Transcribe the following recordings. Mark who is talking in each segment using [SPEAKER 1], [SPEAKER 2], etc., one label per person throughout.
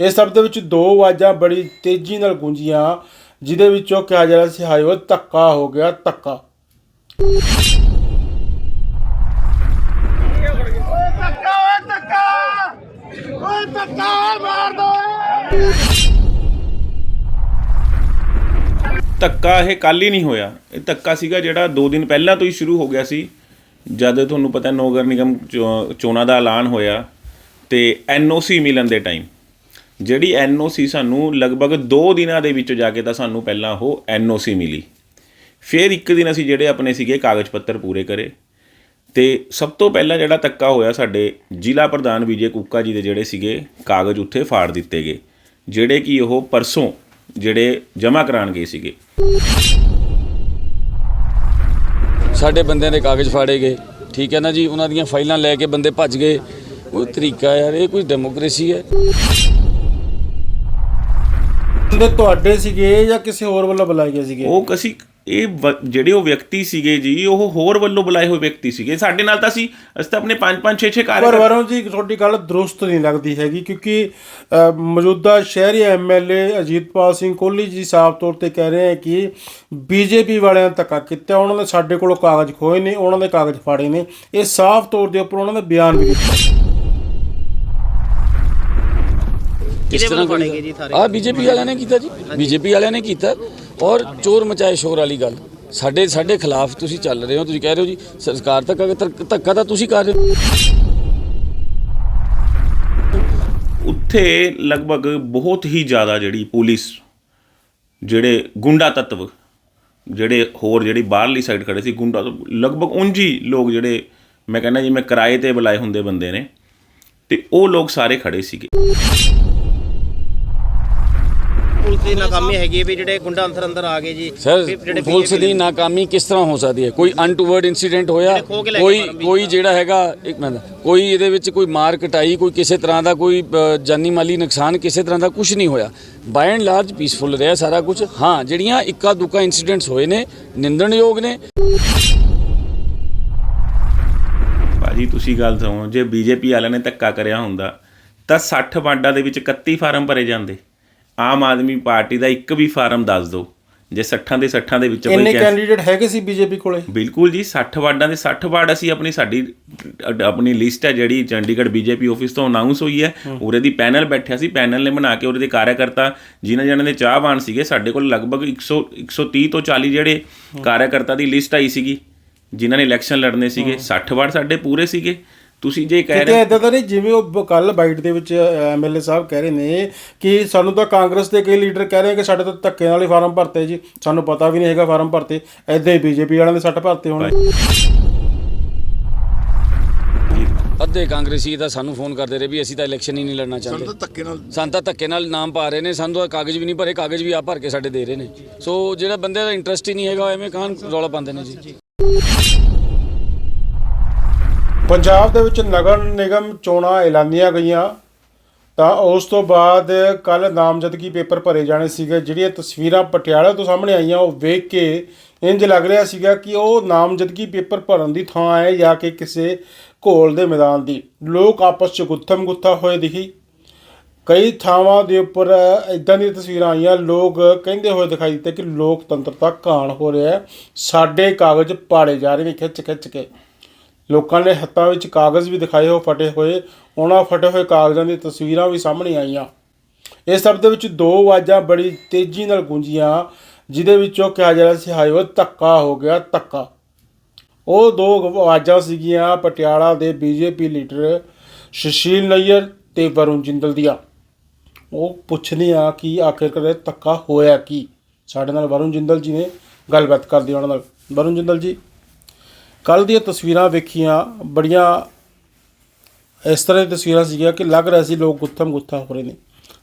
[SPEAKER 1] ਇਸ ਸਭ ਦੇ ਵਿੱਚ ਦੋ ਆਵਾਜ਼ਾਂ ਬੜੀ ਤੇਜ਼ੀ ਨਾਲ ਗੂੰਜੀਆਂ, ਜਿਹਦੇ ਵਿੱਚੋਂ ਕਿਹਾ ਜਾ ਰਿਹਾ ਸੀ, ਹਾਏ ਓਏ, ਧੱਕਾ ਹੋ ਗਿਆ, ਧੱਕਾ।
[SPEAKER 2] ਧੱਕਾ
[SPEAKER 3] ਇਹ ਕੱਲ ਹੀ ਨਹੀਂ ਹੋਇਆ। ਇਹ ਧੱਕਾ ਸੀਗਾ ਜਿਹੜਾ 2 ਦਿਨ ਪਹਿਲਾਂ ਤੋਂ ਹੀ ਸ਼ੁਰੂ ਹੋ ਗਿਆ ਸੀ। ਜਦ ਤੁਹਾਨੂੰ ਪਤਾ ਨਗਰ ਨਿਗਮ ਚੋ- ਚੋਣਾਂ ਦਾ ਐਲਾਨ ਹੋਇਆ ਤੇ ਐਨਓਸੀ ਮਿਲਣ ਦੇ ਟਾਈਮ ਜਿਹੜੀ ਐਨਓਸੀ ਸਾਨੂੰ ਲਗਭਗ 2 ਦਿਨਾਂ ਦੇ ਵਿੱਚ ਜਾ ਕੇ ਤਾਂ ਸਾਨੂੰ ਪਹਿਲਾਂ ਉਹ ਐਨਓਸੀ ਮਿਲੀ। ਫਿਰ ਇੱਕ ਦਿਨ ਅਸੀਂ ਜਿਹੜੇ ਆਪਣੇ ਸੀਗੇ ਕਾਗਜ਼ ਪੱਤਰ ਪੂਰੇ ਕਰੇ। ਤੇ ਸਭ ਤੋਂ ਪਹਿਲਾਂ ਜਿਹੜਾ ਧੱਕਾ ਹੋਇਆ ਸਾਡੇ ਜ਼ਿਲ੍ਹਾ ਪ੍ਰਧਾਨ ਵਿਜੇ ਕੁੱਕਾ ਜੀ ਦੇ ਜਿਹੜੇ ਸੀਗੇ ਕਾਗਜ਼ ਉੱਥੇ ਫਾੜ ਦਿੱਤੇ ਗਏ, ਜਿਹੜੇ ਕਿ ਉਹ ਪਰਸੋਂ ਜਿਹੜੇ ਜਮ੍ਹਾਂ ਕਰਾਉਣ ਗਏ ਸੀਗੇ।
[SPEAKER 4] ਸਾਡੇ ਬੰਦਿਆਂ ਦੇ ਕਾਗਜ਼ ਫਾੜੇ ਗਏ। ਠੀਕ ਹੈ ਨਾ ਜੀ? ਉਹਨਾਂ ਦੀਆਂ ਫਾਈਲਾਂ ਲੈ ਕੇ ਬੰਦੇ ਭੱਜ ਗਏ। ਉਹ ਤਰੀਕਾ ਯਾਰ, ਇਹ ਕੋਈ ਡੈਮੋਕ੍ਰੇਸੀ ਹੈ।
[SPEAKER 1] ਬੰਦੇ ਤੁਹਾਡੇ ਸੀਗੇ ਜਾਂ ਕਿਸੇ ਹੋਰ ਵੱਲੋਂ ਬੁਲਾਏ ਗਏ ਸੀਗੇ?
[SPEAKER 3] ਉਹ ਅਸੀਂ ਇਹ ਵ- ਜਿਹੜੇ ਉਹ ਵਿਅਕਤੀ ਸੀਗੇ ਜੀ ਉਹ ਹੋਰ ਵੱਲੋਂ ਬੁਲਾਏ ਹੋਏ ਵਿਅਕਤੀ ਸੀਗੇ। ਸਾਡੇ ਨਾਲ ਤਾਂ ਅਸੀਂ ਅਸੀਂ ਤਾਂ ਆਪਣੇ 5 5 6 6
[SPEAKER 1] ਪਰ
[SPEAKER 3] ਕਾਰਜ
[SPEAKER 1] ਵਰੋਂ ਜੀ ਤੁਹਾਡੀ ਗੱਲ ਦਰੁਸਤ ਨਹੀਂ ਲੱਗਦੀ ਹੈਗੀ ਕਿਉਂਕਿ ਅ, ਮੌਜੂਦਾ ਸ਼ਹਿਰੀ ਐਮਐਲਏ ਅਜੀਤਪਾਲ ਸਿੰਘ ਕੋਹਲੀ ਜੀ ਸਾਫ਼ ਤੌਰ ਤੇ ਕਹਿ ਰਹੇ ਹੈ ਕਿ ਬੀਜੇਪੀ ਵਾਲਿਆਂ ਨੇ ਧੱਕਾ ਕੀਤਾ ਉਹਨਾਂ ਨੇ ਸਾਡੇ ਕੋਲੋਂ ਕਾਗਜ਼ ਖੋਏ ਨੇ ਉਹਨਾਂ ਦੇ ਕਾਗਜ਼ ਫਾੜੇ ਨੇ। ਇਹ ਸਾਫ਼ ਤੌਰ ਦੇ ਉੱਪਰ ਉਹਨਾਂ ਨੇ ਬਿਆਨ ਵੀ ਦਿੱਤਾ।
[SPEAKER 4] ਕਿਸ ਤਰ੍ਹਾਂ
[SPEAKER 5] ਫੜੇਗੇ ਜੀ ਸਾਰੇ?
[SPEAKER 4] ਆ ਬੀਜੇਪੀ ਵਾਲਿਆਂ ਨੇ ਕੀਤਾ ਜੀ। ਬੀਜੇਪੀ ਵਾਲਿਆਂ ਨੇ ਕੀਤਾ ਔਰ ਚੋਰ ਮਚਾਏ ਸ਼ੋਰ ਵਾਲੀ ਗੱਲ। ਸਾਡੇ ਸਾਡੇ ਖਿਲਾਫ ਤੁਸੀਂ ਚੱਲ ਰਹੇ ਹੋ ਤੁਸੀਂ ਕਹਿ ਰਹੇ ਹੋ ਜੀ ਸਰਕਾਰ ਧੱਕਾ ਧੱਕਾ ਤਾਂ ਤੁਸੀਂ ਕਰ ਰਹੇ ਹੋ।
[SPEAKER 3] ਉੱਥੇ ਲਗਭਗ ਬਹੁਤ ਹੀ ਜ਼ਿਆਦਾ ਜਿਹੜੀ ਪੁਲਿਸ ਜਿਹੜੇ ਗੁੰਡਾ ਤੱਤਵ ਜਿਹੜੇ ਹੋਰ ਜਿਹੜੀ ਬਾਹਰਲੀ ਸਾਈਡ ਖੜੇ ਸੀ ਗੁੰਡਾ ਤੱਤਵ, ਲਗਭਗ ਉਂਝ ਲੋਕ ਜਿਹੜੇ ਮੈਂ ਕਹਿੰਦਾ ਜਿਵੇਂ ਕਿਰਾਏ ਤੇ ਬੁਲਾਏ ਹੁੰਦੇ ਬੰਦੇ ਨੇ ਤੇ ਉਹ ਲੋਕ ਸਾਰੇ ਖੜੇ ਸੀਗੇ।
[SPEAKER 5] ਪੁਲਿਸ ਦੀ ਨਾਕਾਮੀ ਹੈਗੀ ਵੀ ਜਿਹੜੇ ਗੁੰਡਾ ਅੰਦਰ ਅੰਦਰ ਆ ਗਏ ਜੀ।
[SPEAKER 4] ਸਰ ਪੁਲਿਸ ਦੀ ਨਾਕਾਮੀ ਕਿਸ ਤਰ੍ਹਾਂ ਹੋ ਸਕਦੀ ਹੈ? ਕੋਈ ਅਨਟੂਵਰਡ ਇਨਸੀਡੈਂਟ ਹੋਇਆ? ਕੋਈ। ਕੋਈ ਜਿਹੜਾ ਹੈਗਾ ਇੱਕ ਮਿੰਟ। ਕੋਈ ਇਹਦੇ ਵਿੱਚ ਕੋਈ ਮਾਰ ਕਟਾਈ ਕੋਈ ਕਿਸੇ ਤਰ੍ਹਾਂ ਦਾ ਕੋਈ ਜਾਨੀ ਮਾਲੀ ਨੁਕਸਾਨ ਕਿਸੇ ਤਰ੍ਹਾਂ ਦਾ ਕੁਝ ਨਹੀਂ ਹੋਇਆ। ਬਾਈ ਐਂਡ ਲਾਰਜ ਪੀਸਫੁਲ ਰਿਹਾ ਸਾਰਾ ਕੁਝ ਹਾਂ ਜਿਹੜੀਆਂ ਇੱਕਾ ਦੁੱਕਾ ਇਨਸੀਡੈਂਟਸ ਹੋਏ ਨੇ ਨਿੰਦਣਯੋਗ ਨੇ।
[SPEAKER 3] ਭਾਜੀ ਤੁਸੀਂ ਗੱਲ ਸੁਣੋ। ਜੇ ਬੀਜੇਪੀ ਵਾਲਿਆਂ ਨੇ ਧੱਕਾ ਕਰਿਆ ਹੁੰਦਾ ਤਾਂ 60 ਵਾਰਡਾਂ ਦੇ ਵਿੱਚ 31 ਫਾਰਮ ਭਰੇ ਜਾਂਦੇ। ਆਮ ਆਦਮੀ ਪਾਰਟੀ ਦਾ ਇੱਕ ਵੀ ਫਾਰਮ ਦੱਸ ਦਿਓ ਜੇ 60 ਦੇ 60 ਦੇ ਵਿੱਚ
[SPEAKER 1] ਇੰਨੇ ਕੈਂਡੀਡੇਟ ਹੈਗੇ ਸੀ ਬੀਜੇਪੀ ਕੋਲੇ?
[SPEAKER 3] ਬਿਲਕੁਲ ਜੀ 60 ਵਾਰਡਾਂ ਦੇ 60 ਵਾਰਡ ਅਸੀਂ ਆਪਣੀ ਸਾਡੀ ਆਪਣੀ ਲਿਸਟ ਹੈ ਜਿਹੜੀ ਚੰਡੀਗੜ੍ਹ ਬੀਜੇਪੀ ਆਫਿਸ ਤੋਂ ਅਨਾਉਂਸ ਹੋਈ ਹੈ। ਉਰੇ ਦੀ ਪੈਨਲ ਬੈਠਿਆ ਸੀ ਪੈਨਲ ਨੇ ਬਣਾ ਕੇ ਉਰੇ ਦੇ ਕਾਰਜਕਰਤਾ ਜਿਨ੍ਹਾਂ ਜਿਹਨਾਂ ਦੇ ਚਾਹਵਾਨ ਸੀਗੇ ਸਾਡੇ ਕੋਲ ਲਗਭਗ 100 130 ਤੋਂ 40 ਜਿਹੜੇ ਕਾਰਜਕਰਤਾ ਦੀ ਲਿਸਟ ਆਈ ਸੀਗੀ ਜਿਨ੍ਹਾਂ ਨੇ ਇਲੈਕਸ਼ਨ ਲੜਨੇ ਸੀਗੇ 60 ਵਾਰਡ ਸਾਡੇ ਪੂਰੇ ਸੀਗੇ। ਤੁਸੀਂ ਜੇ ਕਹਿ
[SPEAKER 1] ਕਿਤੇ
[SPEAKER 3] ਰਹੇ
[SPEAKER 1] ਇਦਾਂ ਤਾਂ ਨਹੀਂ ਜਿਵੇਂ ਉਹ ਕੱਲ ਬਾਈਟ ਦੇ ਵਿੱਚ ਐਮਐਲਏ ਸਾਹਿਬ ਕਹਿ ਰਹੇ ਨੇ ਕਿ ਸਾਨੂੰ ਤਾਂ ਕਾਂਗਰਸ ਦੇ ਕਈ ਲੀਡਰ ਕਹਿ ਰਹੇ ਕਿ ਸਾਡੇ ਤਾਂ ਧੱਕੇ ਨਾਲ ਹੀ ਫਾਰਮ ਭਰਤੇ ਜੀ। ਸਾਨੂੰ ਪਤਾ ਵੀ ਨਹੀਂ ਹੈਗਾ ਫਾਰਮ ਭਰਤੇ। ਐਦਾਂ ਹੀ ਬੀਜੇਪੀ ਵਾਲਿਆਂ ਦੇ ਸੱਟ ਭਰਤੇ ਹੋਣੇ।
[SPEAKER 4] ਅੱਧੇ ਕਾਂਗਰਸੀ ਤਾਂ ਸਾਨੂੰ ਫੋਨ ਕਰਦੇ ਰਹੇ ਵੀ ਅਸੀਂ ਤਾਂ ਇਲੈਕਸ਼ਨ ਹੀ ਨਹੀਂ ਲੜਨਾ ਚਾਹੁੰਦੇ।
[SPEAKER 6] ਧੱਕੇ ਨਾਲ
[SPEAKER 4] ਸਾਨੂੰ ਤਾਂ ਧੱਕੇ ਨਾਲ ਨਾਮ ਪਾ ਰਹੇ ਨੇ ਸਾਨੂੰ ਤਾਂ ਕਾਗਜ਼ ਵੀ ਨਹੀਂ ਭਰੇ ਕਾਗਜ਼ ਵੀ ਆ ਭਰ ਕੇ ਸਾਡੇ ਦੇ ਰਹੇ ਨੇ। ਸੋ ਜਿਹੜਾ ਬੰਦੇ ਦਾ ਇੰਟਰਸਟ ਹੀ ਨਹੀਂ ਹੈਗਾ ਐਵੇਂ ਕਾਹਨ ਰੌਲਾ ਪਾਉਂਦੇ ਨੇ ਜੀ?
[SPEAKER 1] ਪੰਜਾਬ ਦੇ ਵਿੱਚ ਨਗਰ ਨਿਗਮ ਚੋਣਾਂ ਐਲਾਨੀਆਂ ਗਈਆਂ। ਤਾਂ ਉਸ ਤੋਂ ਬਾਅਦ ਕੱਲ ਨਾਮਜ਼ਦਗੀ ਪੇਪਰ ਭਰੇ ਜਾਣੇ ਸੀਗੇ। ਜਿਹੜੀਆਂ ਤਸਵੀਰਾਂ ਪਟਿਆਲਾ ਤੋਂ ਸਾਹਮਣੇ ਆਈਆਂ, ਉਹ ਵੇਖ ਕੇ ਇੰਜ ਲੱਗ ਰਿਹਾ ਸੀਗਾ ਕਿ ਉਹ ਨਾਮਜ਼ਦਗੀ ਪੇਪਰ ਭਰਨ ਦੀ ਥਾਂ ਹੈ ਜਾਂ ਕਿ ਕਿਸੇ ਘੋਲ ਦੇ ਮੈਦਾਨ ਦੀ। ਲੋਕ ਆਪਸ 'ਚ ਗੁੱਥਮ ਗੁੱਥਾ ਹੋਏ ਦਿਖੀ। ਕਈ ਥਾਵਾਂ ਦੇ ਉੱਪਰ ਇਦਾਂ ਦੀਆਂ ਤਸਵੀਰਾਂ ਆਈਆਂ। ਲੋਕ ਕਹਿੰਦੇ ਹੋਏ ਦਿਖਾਈ ਦਿੱਤੇ ਕਿ ਲੋਕਤੰਤਰ ਦਾ ਘਾਣ ਹੋ ਰਿਹਾ ਹੈ। ਸਾਡੇ ਕਾਗਜ਼ ਪਾੜੇ ਜਾ ਰਹੇ ਨੇ ਖਿੱਚ ਖਿੱਚ ਕੇ। ਲੋਕਾਂ ਨੇ ਹੱਥਾਂ ਵਿੱਚ ਕਾਗਜ਼ ਵੀ ਦਿਖਾਏ ਹੋ ਫਟੇ ਹੋਏ। ਉਹਨਾਂ ਫਟੇ ਹੋਏ ਕਾਗਜ਼ਾਂ ਦੀ ਤਸਵੀਰਾਂ ਵੀ ਸਾਹਮਣੇ ਆਈਆਂ। ਇਸ ਸਭ ਦੇ ਵਿੱਚ ਦੋ ਆਵਾਜ਼ਾਂ ਬੜੀ ਤੇਜ਼ੀ ਨਾਲ ਗੂੰਜੀਆਂ, ਜਿਹਦੇ ਵਿੱਚੋਂ ਕਿਹਾ ਜਾ ਰਿਹਾ ਸੀ, ਹਾਏ ਓਏ, ਧੱਕਾ ਹੋ ਗਿਆ, ਧੱਕਾ। ਉਹ ਦੋ ਆਵਾਜ਼ਾਂ ਸੀਗੀਆਂ ਪਟਿਆਲਾ ਦੇ ਬੀਜੇਪੀ ਲੀਡਰ ਸੁਸ਼ੀਲ ਨਈਅਰ ਤੇ ਵਰੁਣ ਜਿੰਦਲ ਦੀਆਂ। ਉਹ ਪੁੱਛਦੇ ਆ ਕਿ ਆਖਿਰਕਾਰ ਧੱਕਾ ਹੋਇਆ ਕੀ? ਸਾਡੇ ਨਾਲ ਵਰੁਣ ਜਿੰਦਲ ਜੀ ਨੇ ਗੱਲਬਾਤ ਕਰਦੀ ਉਹਨਾਂ ਨਾਲ। ਵਰੁਣ ਜਿੰਦਲ ਜੀ। ਕੱਲ ਦੀਆਂ ਤਸਵੀਰਾਂ ਵੇਖੀਆਂ, ਬੜੀਆਂ ਇਸ ਤਰ੍ਹਾਂ ਦੀਆਂ ਤਸਵੀਰਾਂ ਸੀਗੀਆਂ ਕਿ ਲੱਗ ਰਿਹਾ ਸੀ ਲੋਕ ਗੁੱਥਮ ਗੁੱਥਾ ਹੋ ਰਹੇ ਨੇ।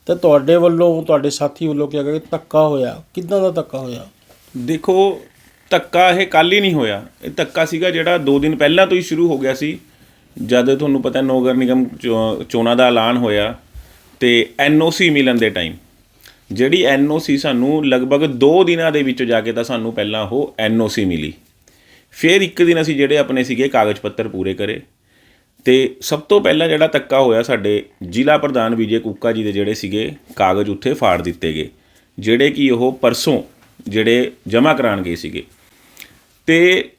[SPEAKER 1] ਤੇ ਤੁਹਾਡੇ ਵੱਲੋਂ, ਤੁਹਾਡੇ ਸਾਥੀ ਵੱਲੋਂ ਕਿਹਾ ਗਿਆ ਕਿ ਧੱਕਾ ਹੋਇਆ। ਕਿੱਦਾਂ ਦਾ ਧੱਕਾ ਹੋਇਆ?
[SPEAKER 3] ਦੇਖੋ, ਧੱਕਾ ਇਹ ਕੱਲ ਹੀ ਨਹੀਂ ਹੋਇਆ। ਇਹ ਧੱਕਾ ਸੀਗਾ ਜਿਹੜਾ 2 ਦਿਨ ਪਹਿਲਾਂ ਤੋਂ ਹੀ ਸ਼ੁਰੂ ਹੋ ਗਿਆ ਸੀ। ਜਦ ਤੁਹਾਨੂੰ ਪਤਾ ਨਗਰ ਨਿਗਮ ਚੋ- ਚੋਣਾਂ ਦਾ ਐਲਾਨ ਹੋਇਆ ਤੇ ਐਨਓਸੀ ਮਿਲਣ ਦੇ ਟਾਈਮ ਜਿਹੜੀ ਐਨਓਸੀ ਸਾਨੂੰ ਲਗਭਗ 2 ਦਿਨਾਂ ਦੇ ਵਿੱਚ ਜਾ ਕੇ ਤਾਂ ਸਾਨੂੰ ਪਹਿਲਾਂ ਉਹ ਐਨਓਸੀ ਮਿਲੀ। ਫਿਰ ਇੱਕ ਦਿਨ ਅਸੀਂ ਜਿਹੜੇ ਆਪਣੇ ਸੀਗੇ ਕਾਗਜ਼ ਪੱਤਰ ਪੂਰੇ ਕਰੇ। ਤੇ ਸਭ ਤੋਂ ਪਹਿਲਾਂ ਜਿਹੜਾ ਤੱਕਾ ਹੋਇਆ ਸਾਡੇ ਜ਼ਿਲ੍ਹਾ ਪ੍ਰਧਾਨ ਵਿਜੇ ਕੁੱਕਾ ਜੀ ਦੇ ਜਿਹੜੇ ਸੀਗੇ ਕਾਗਜ਼ ਉੱਥੇ ਫਾੜ ਦਿੱਤੇ ਗਏ, ਜਿਹੜੇ ਕਿ ਉਹ ਪਰਸੋਂ ਜਿਹੜੇ ਜਮ੍ਹਾਂ ਕਰਾਉਣ ਗਏ ਸੀਗੇ। ਤੇ